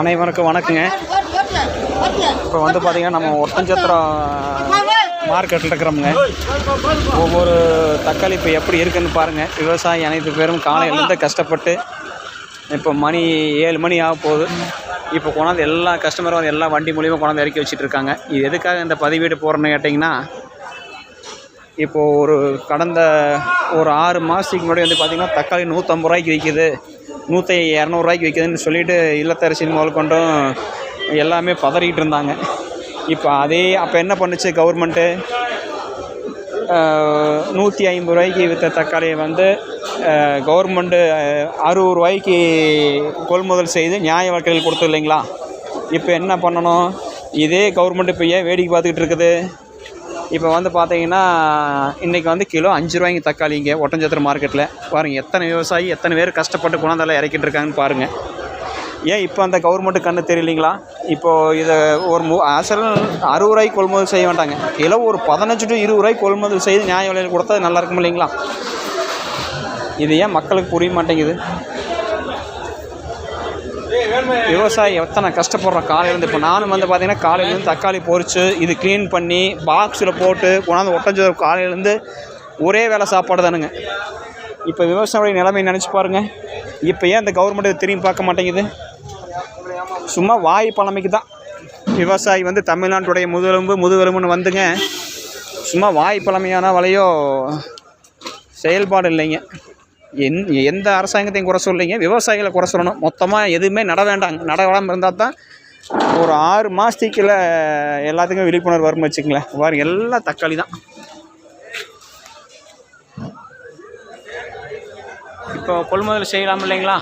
அனைவருக்கும் வணக்கங்க. இப்போ வந்து பார்த்தீங்கன்னா நம்ம ஒட்டஞ்சத்திரம் மார்க்கெட்டில் இருக்கிறோம்ங்க. ஒவ்வொரு தக்காளி இப்போ எப்படி இருக்குன்னு பாருங்கள் விவசாயி அனைத்து பேரும் காலையிலேருந்து கஷ்டப்பட்டு இப்போ மணி ஏழு மணி ஆக போகுது. இப்போ கொண்டாந்து எல்லா கஸ்டமரும் வந்து எல்லா வண்டி மூலியமாக கொண்டாந்து இறக்கி வச்சிட்டு இருக்காங்க இது எதுக்காக இந்த பதிவீடு போடுறேன்னு கேட்டிங்கன்னா இப்போது ஒரு கடந்த ஒரு ஆறு மாதத்துக்கு முன்னாடி வந்து பார்த்திங்கன்னா தக்காளி நூற்றம்பது ரூபாய்க்கு விற்கிது நூற்றி இரநூறுவாய்க்கு விற்கிதுன்னு சொல்லிட்டு இல்லத்தரசின் முதல் கொண்டும் எல்லாமே பதறிக்கிட்டு இருந்தாங்க. இப்போ அதே அப்போ என்ன பண்ணுச்சு கவர்மெண்ட்டு நூற்றி ஐம்பது ரூபாய்க்கு விற்ற தக்காளியை வந்து கவர்மெண்ட்டு அறுபது ரூபாய்க்கு கொள்முதல் செய்து நியாய விலைக்கடையில் கொடுத்து இல்லைங்களா? இப்போ என்ன பண்ணணும்? இதே கவர்மெண்ட் இப்போ ஏன் வேடிக்கை பார்த்துக்கிட்டு இருக்குது? இப்போ வந்து பார்த்தீங்கன்னா இன்றைக்கி வந்து கிலோ அஞ்சு ரூபாய்க்கு தக்காளி இங்கே ஒட்டஞ்சத்திர மார்க்கெட்டில் பாருங்கள் எத்தனை விவசாயி எத்தனை பேர் கஷ்டப்பட்டு குணந்தலை இறக்கிட்டு இருக்காங்கன்னு பாருங்கள் ஏன் இப்போ அந்த கவர்மெண்ட்டு கண்ணு தெரியலீங்களா? இப்போது இதை ஒரு மு அசல் அறுபது ரூபாய்க்கு கொள்முதல் செய்ய மாட்டாங்க கிலோ ஒரு பதினஞ்சு டு இருபது ரூபாய்க்கு கொள்முதல் செய்து நியாய விலையில் கொடுத்தா நல்லா இருக்கும் இல்லைங்களா? இது ஏன் மக்களுக்கு புரிய மாட்டேங்குது? விவசாயி எத்தனை கஷ்டப்படுறோம் காலையிலேருந்து இப்போ நானும் வந்து பார்த்தீங்கன்னா காலையிலேருந்து தக்காளி பொறிச்சு இது க்ளீன் பண்ணி பாக்ஸில் போட்டு கொண்டாந்து ஒட்டஞ்சது காலையிலேருந்து ஒரே வேலை சாப்பாடு தானுங்க. இப்போ விவசாயியோட நிலைமை நினச்சி பாருங்கள் இப்போ ஏன் இந்த கவர்மெண்ட் திரும்பி பார்க்க மாட்டேங்குது? சும்மா வாய் பழமைக்கு தான். விவசாயி வந்து தமிழ்நாட்டுடைய முதுகெலும்பு முதுகெலும்புன்னு வந்துங்க. சும்மா வாய் பழமையான வலையோ செயல்பாடு இல்லைங்க. எந் எந்த அரசாங்கத்தையும் குறை சொல்லலைங்க. விவசாயிகளை குறை சொல்லணும். மொத்தமாக எதுவுமே நட வேண்டாங்க. நடவடாமல் இருந்தால் தான் ஒரு ஆறு மாதத்துக்குள்ள எல்லாத்துக்கும் விழிப்புணர்வு வரும்னு வச்சுக்கங்களேன். பாருங்க எல்லாம் தக்காளி தான். இப்போ கொள்முதல் செய்யலாம் இல்லைங்களா?